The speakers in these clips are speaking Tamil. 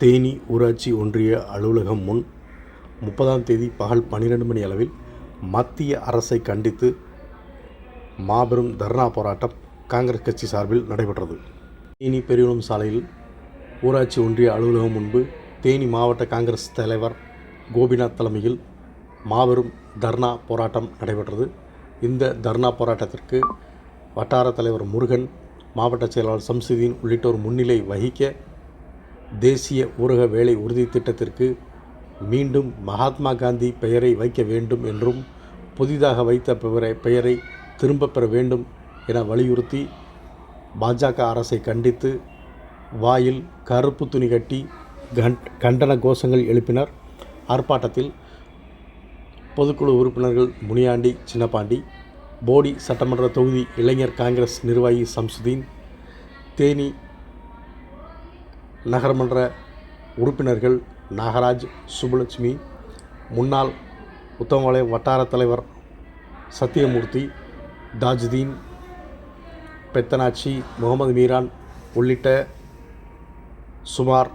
தேனி ஊராட்சி ஒன்றிய அலுவலகம் முன் முப்பதாம் தேதி பகல் பன்னிரெண்டு மணி அளவில் மத்திய அரசை கண்டித்து மாபெரும் தர்ணா போராட்டம் காங்கிரஸ் கட்சி சார்பில் நடைபெற்றது. தேனி பெரியகுளம் சாலையில் ஊராட்சி ஒன்றிய அலுவலகம் முன்பு தேனி மாவட்ட காங்கிரஸ் தலைவர் கோபிநாத் தலைமையில் மாபெரும் தர்ணா போராட்டம் நடைபெற்றது. இந்த தர்ணா போராட்டத்திற்கு வட்டார தலைவர் முருகன் மாவட்ட செயலாளர் சம்சுதீன் உள்ளிட்டோர் முன்னிலை வகிக்க தேசிய ஊரக வேலை உறுதி திட்டத்திற்கு மீண்டும் மகாத்மா காந்தி பெயரை வைக்க வேண்டும் என்றும் புதிதாக வைத்த பெயரை பெயரை திரும்பப் பெற வேண்டும் என வலியுறுத்தி பாஜக அரசை கண்டித்து வாயில் கருப்பு துணி கட்டி கண் கண்டன கோஷங்கள் எழுப்பினர். ஆர்ப்பாட்டத்தில் பொதுக்குழு உறுப்பினர்கள் முனியாண்டி சின்னப்பாண்டி போடி சட்டமன்ற தொகுதி இளைஞர் காங்கிரஸ் நிர்வாகி சம்சுதீன் தேனி நகரமன்ற உறுப்பினர்கள் நாகராஜ் சுப்புலட்சுமி முன்னாள் உத்தமபாளையம் வட்டார தலைவர் சத்தியமூர்த்தி தாஜுதீன் பெத்தனாச்சி முகமது மீரான் உள்ளிட்ட சுமார்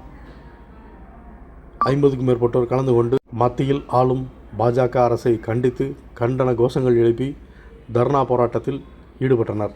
ஐம்பதுக்கும் மேற்பட்டோர் கலந்து கொண்டு மத்தியில் ஆளும் பாஜக அரசை கண்டித்து கண்டன கோஷங்கள் எழுப்பி தர்ணா போராட்டத்தில் ஈடுபட்டனர்.